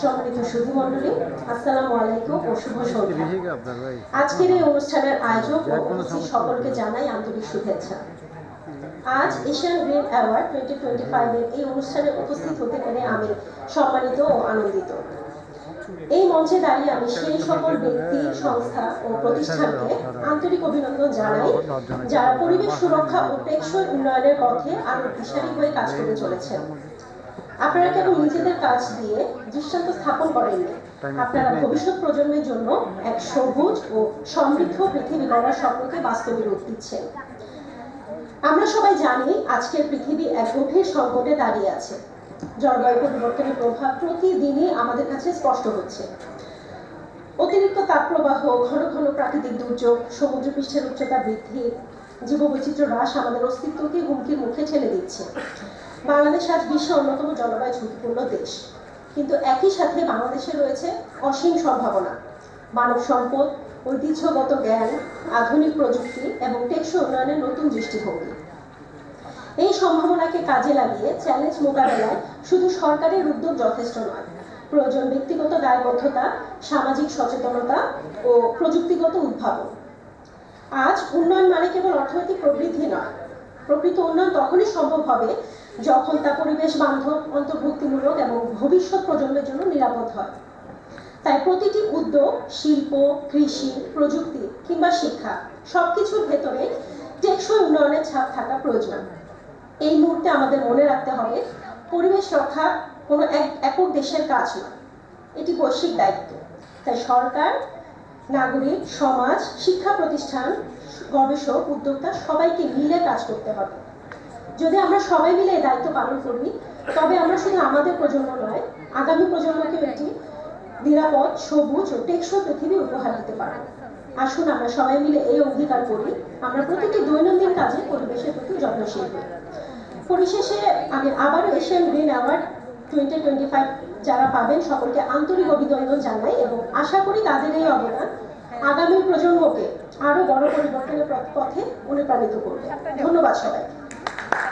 সম্মানিত সুধী মণ্ডলী আসসালামু আলাইকুম ও শুভ সন্ধ্যা। আজকের এই অনুষ্ঠানের আয়োজক ও সকলকে জানাই আন্তরিক শুভেচ্ছা। আজ Asian green award twenty twenty ফাইভের এই অনুষ্ঠানে উপস্থিত হতে পেরে আমি সম্মানিত ও আনন্দিত। এই মঞ্চে দাঁড়িয়ে আমি সেই সকল ব্যক্তি সংস্থা ও প্রতিষ্ঠানকে আন্তরিক অভিনন্দন জানাই যারা পরিবেশ সুরক্ষা ও টেকসই উন্নয়নের পথে আরও দিশারি হয়ে কাজ করে চলেছেন। আপনারা কেবল নিজেদের কাজ দিয়ে দৃষ্টান্ত স্থাপন করেননি আপনারা ভবিষ্যৎ প্রজন্মের জন্য এক সবুজ ও সমৃদ্ধ পৃথিবী গড়ার স্বপ্নকে বাস্তবে রূপ দিচ্ছেন। আমরা সবাই জানি আজকের পৃথিবী এক গভীর সংকটে দাঁড়িয়ে আছে। জলবায়ু পরিবর্তনের প্রভাব প্রতিদিনই আমাদের কাছে স্পষ্ট হচ্ছে। অতিরিক্ত তাপপ্রবাহ ঘন ঘন প্রাকৃতিক দুর্যোগ সমুদ্র পৃষ্ঠের উচ্চতা বৃদ্ধি জীববৈচিত্র্য হ্রাস আমাদের অস্তিত্বকে হুমকির মুখে ঠেলে দিচ্ছে। বাংলাদেশ আজ বিশ্বের অন্যতম জলবায়ু ঝুঁকিপূর্ণ দেশ। কিন্তু একই সাথে বাংলাদেশে রয়েছে অসীম সম্ভাবনা। মানব সম্পদ, ঐতিহ্যগত জ্ঞান, আধুনিক প্রযুক্তি এবং টেকসই উন্নয়নের নতুন দৃষ্টিভঙ্গি। এই সম্ভাবনাকে কাজে লাগিয়ে চ্যালেঞ্জ মোকাবেলায় শুধু সরকারের উদ্যোগ যথেষ্ট নয়। প্রয়োজন ব্যক্তিগত দায়বদ্ধতা, সামাজিক সচেতনতা ও প্রযুক্তিগত উদ্ভাবন। আজ উন্নয়ন মানে কেবল অর্থনৈতিক প্রবৃদ্ধি নয়। প্রকৃত উন্নয়ন তখনই সম্ভব হবে যখন তা পরিবেশ বান্ধব, অন্তর্ভুক্তিমূলক এবং ভবিষ্যৎ প্রজন্মের জন্য নিরাপদ হয়। তাই প্রতিটি উদ্যোগ, শিল্প, কৃষি, প্রযুক্তি কিংবা শিক্ষা সবকিছুর ভেতরে টেকসই উন্নয়নের ছাপ থাকা প্রয়োজন। এই মুহূর্তে আমাদের মনে রাখতে হবে, পরিবেশ রক্ষা কোনো এক একক দেশের কাজ নয়। এটি বৈশ্বিক দায়িত্ব। তাই সরকার নাগরিক, সমাজ, শিক্ষা প্রতিষ্ঠান, গবেষক, উদ্যোক্তা সবাইকে মিলে কাজ করতে হবে। যদি আমরা সবাই মিলে এই দায়িত্ব পালন করি, তবে আমরা শুধু আমাদের প্রজন্ম নয়, আগামী প্রজন্মকে একটি নিরাপদ, সবুজ ও টেকসই পৃথিবী উপহার দিতে পারব। আসুন আমরা সবাই মিলে এই অঙ্গীকার করি, আমরা প্রতিটি দৈনন্দিন কাজে পরিবেশের প্রতি যত্নশীল হই। পরিশেষে আমি আবারও Asian green award twenty twenty five যারা পাবেন সকলকে আন্তরিক অভিনন্দন জানাই এবং আশা করি তাদের এই অবদান আগামী প্রজন্মকে আরও বড় পরিবর্তনের পথে অনুপ্রাণিত করবে। ধন্যবাদ সবাইকে।